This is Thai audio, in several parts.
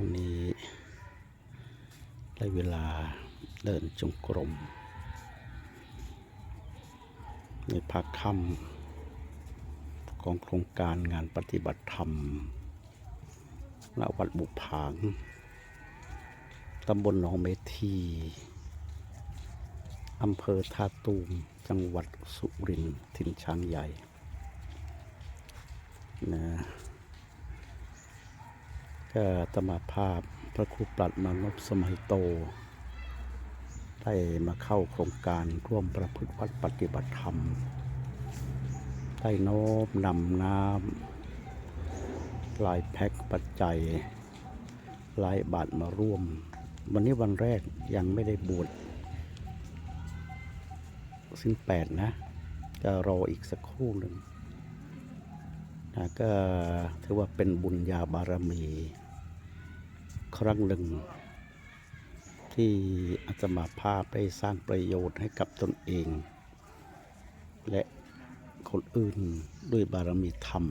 วงนี้ได้เวลาเดินจงกรม ในภาคค่ำของโครงการงานปฏิบัติธรรมณวัดบุพางตำบลหนองเมทีอำเภอท่าตูม จังหวัดสุรินทร์ถิ่นช้างใหญ่นะ ก็ตมาภาพพระครูปรัดมานพสมัยโต ได้มาเข้าโครงการร่วมประพฤติวัดปฏิบัติธรรม ได้โน้มนำน้ำลายแพ็คปัจจัยลายบาทมาร่วม วันนี้วันแรกยังไม่ได้บวชสิ้นแปดนะ จะรออีกสักครู่หนึ่งนะก็ถือว่าเป็นบุญญาบารมี ครั้งหนึ่ง ที่อาตมาภาพได้สร้างประโยชน์ให้กับตนเอง และคนอื่นด้วยบารมีธรรม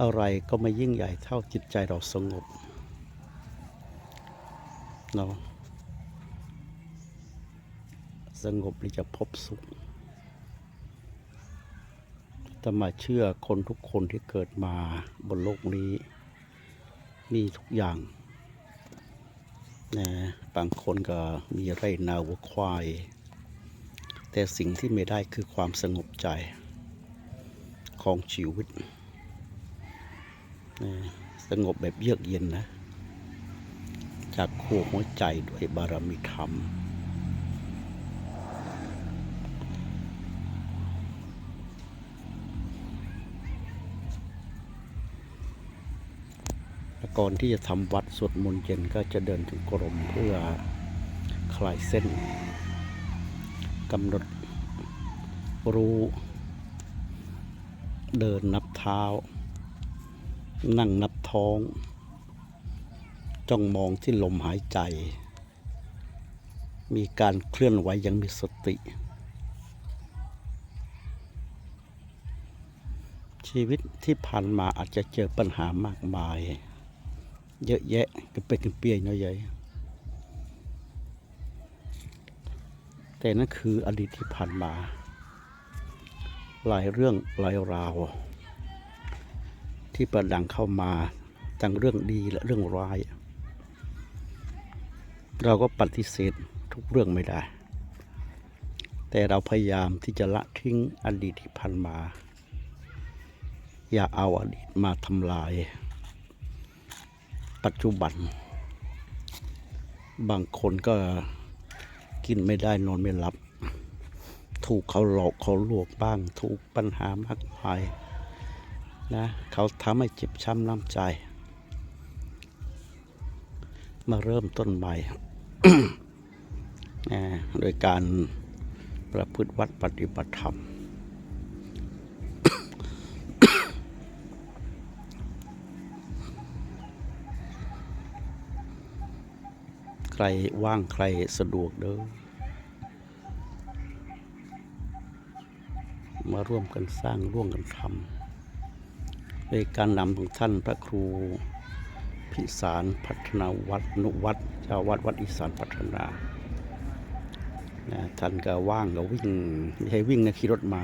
อะไรก็ไม่ยิ่งใหญ่เท่าจิตใจเราสงบเนาะสงบนี่จะพบสุข ตมาเชื่อคนทุกคนที่เกิดมาบนโลกนี้ มีทุกอย่างนะบางคนก็มีไรนาวัวควาย แต่สิ่งที่ไม่ได้คือความสงบใจของชีวิตนะสงบแบบเยือกเย็นนะ จากขั้วหัวใจด้วยบารมีธรรม ก่อนที่จะทำวัดสวดมนต์เย็นก็จะเดินถึงกรมเพื่อคลายเส้นกำหนดรู้ เดินนับเท้า นั่งนับท้อง จ้องมองที่ลมหายใจ มีการเคลื่อนไหวอยังมีสติ ชีวิตที่ผ่านมาอาจจะเจอปัญหามากมาย เยอะแยะกันเป็นกันเปียน้อยใหญ่ แต่นั่นคืออดีตที่ผ่านมา หลายเรื่องหลายราว ที่ประดังเข้ามาทั้งเรื่องดีและเรื่องร้าย เราก็ปฏิเสธทุกเรื่องไม่ได้ แต่เราพยายามที่จะละทิ้งอดีตที่ผ่านมา อย่าเอาอดีตมาทำลาย ปัจจุบัน บางคนก็กินไม่ได้นอนไม่หลับ ถูกเขาหลอกเขาลวงบ้าง ถูกปัญหามากมายนะเขาทำให้เจ็บช้ำน้ำใจ มาเริ่มต้นใหม่โดยการประพฤติวัดปฏิบัติธรรม ใครว่างใครสะดวกเด้อมาร่วมกันสร้างร่วมกันทำโดยการนำของท่านพระครูพิสารพัฒนาวัดนุวัดเจ้าวัดวัดอีสานพัฒนานะท่านก็ว่างก็วิ่งไม่ใช่วิ่งนะขี่รถมา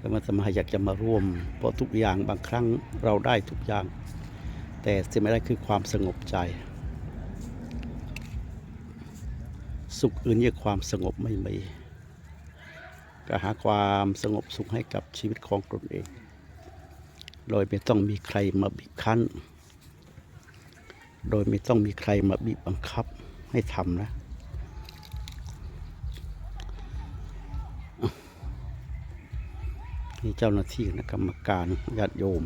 ก็มาสมาอยากจะมาร่วม เพราะทุกอย่างบางครั้งเราได้ทุกอย่าง แต่สิ่งไม่ได้คือความสงบใจ สุขอื่นยิ่งความสงบไม่มีก็หาความสงบสุขให้กับชีวิตของตนเอง โดยไม่ต้องมีใครมาบีบคั้น โดยไม่ต้องมีใครมาบีบบังคับให้ทำนะนี่เจ้าหน้าที่นะกรรมการญาติโยม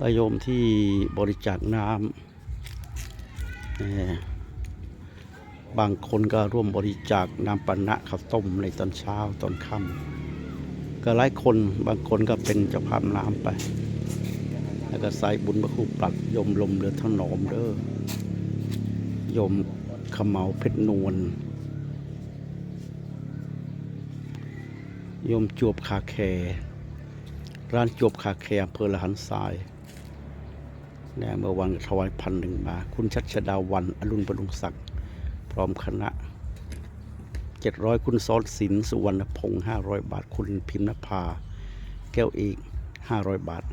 ญาติโยมที่บริจาคน้ำบางคนก็ร่วมบริจาคน้ำปานะข้าวต้มในตอนเช้าตอนค่ำก็หลายคนบางคนก็เป็นเจ้าภาพน้ำไป แล้วก็ใส่บุญพระครูปรัดโยมลมเรือถนอมเด้อยมขมเมาเพชรนวลยมจวบคาแครร้านจวบคาแครอำเภอละหันทราย นี่เมื่อวันถวายพันหนึ่งมา คุณชัชดาวันอรุณบรุงศักดิ์พร้อมคณะเจ็ดร้อยคุณซ้อนศิลสุวรรณพงษ์ห้าร้อยบาท คุณพิมพ์นภา แก้วเอกห้าร้อยบาท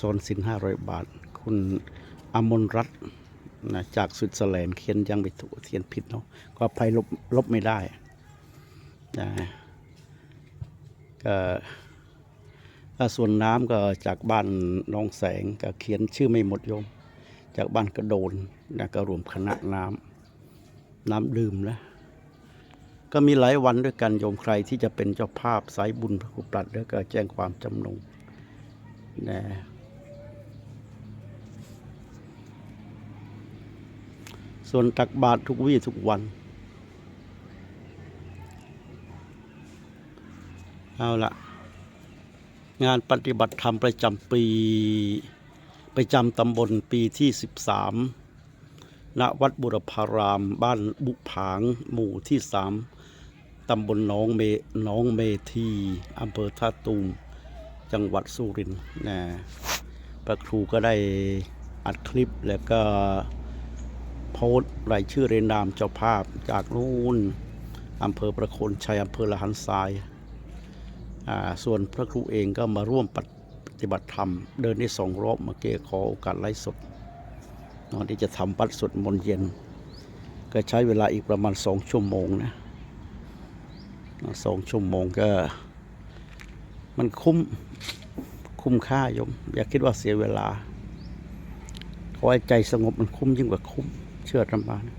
ซ้อนศิลป์ห้าร้อยบาท คุณอมนรัตน์นะจากสวิตเซอร์แลนเขียนยังไม่ถูกเขียนผิดเนาะก็ภัยลบลบไม่ได้นะก็ ส่วนน้ำก็จากบ้านน้องแสงก็เขียนชื่อไม่หมดโยม จากบ้านกระโดนนะก็รวมคณะน้ำน้ำดื่มนะก็มีหลายวันด้วยกันโยมใครที่จะเป็นเจ้าภาพสายบุญพระกุปรัดแล้วก็แจ้งความจำนงนะส่วนตักบาตรทุกวี่ทุกวันเอาละ งานปฏิบัติธรรมประจำปี ประจำตำบลปีที่ 13 ณ วัดบุรพาราม บ้านบุผาง หมู่ที่ 3 ตำบลหนองเมหนองเมทีอำเภอท่าตูม จังหวัดสุรินทร์นะพระครูก็ได้อัดคลิปแล้วก็โพสต์รายชื่อเรนนามเจ้าภาพจากนู่นอำเภอประโคนชัยอำเภอละหันทราย ส่วนพระครูเองก็มาร่วมปฏิบัติธรรม เดินได้สองรอบเมาเกขอโอกาสไลฟ์สดตอนที่จะทำวัดสดมนเย็น ก็ใช้เวลาอีกประมาณสองชั่วโมงนะสองชั่วโมงก็ มันคุ้มคุ้มค่าโยม อย่าคิดว่าเสียเวลาขอให้ใจสงบมันคุ้มยิ่งกว่าคุ้ม เชื่อธรรมานะ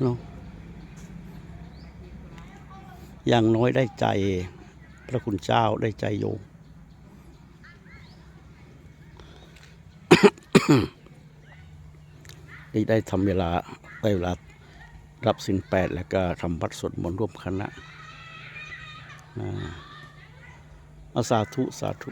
เนาะอย่างน้อยได้ใจ พระคุณเจ้าได้ใจโยมได้ได้ทำเวลาได้เวลารับสินแปดแล้วก็ทำวัดสวดมนต์ร่วมคณะอาเอาสาธุ สาธุ